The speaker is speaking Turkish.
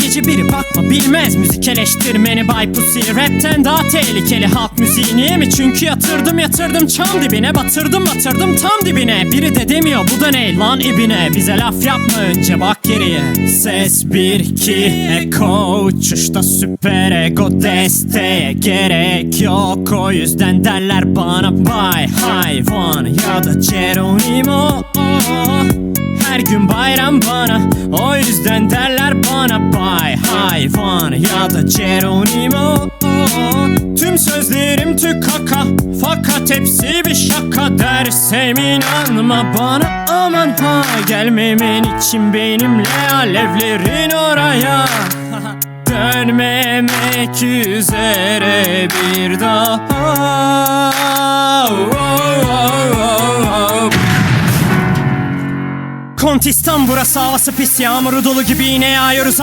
sadece biri bakma bilmez Müzik eleştirmeni. Bay Pussy Rapten daha tehlikeli halk müziği. Niye mi? Çünkü yatırdım yatırdım. Çam dibine Batırdım batırdım tam dibine. Biri de demiyor bu da ne? Lan ibine. Bize laf yapma önce bak geriye. Ses 1 2 Eko. Uçuşta süper ego Desteğe gerek yok O yüzden derler bana Bay hayvan ya da Geronimo. Her gün bayram bana. O yüzden derler Bay hayvan ya da Geronimo. Tüm sözlerim tük kaka Fakat hepsi bir şaka Dersem inanma bana. Aman ha gelmemen için benimle Alevlerin oraya. Dönmemek üzere bir daha. Kontistan burası havası pis Yağmuru dolu gibi yine yağıyoruz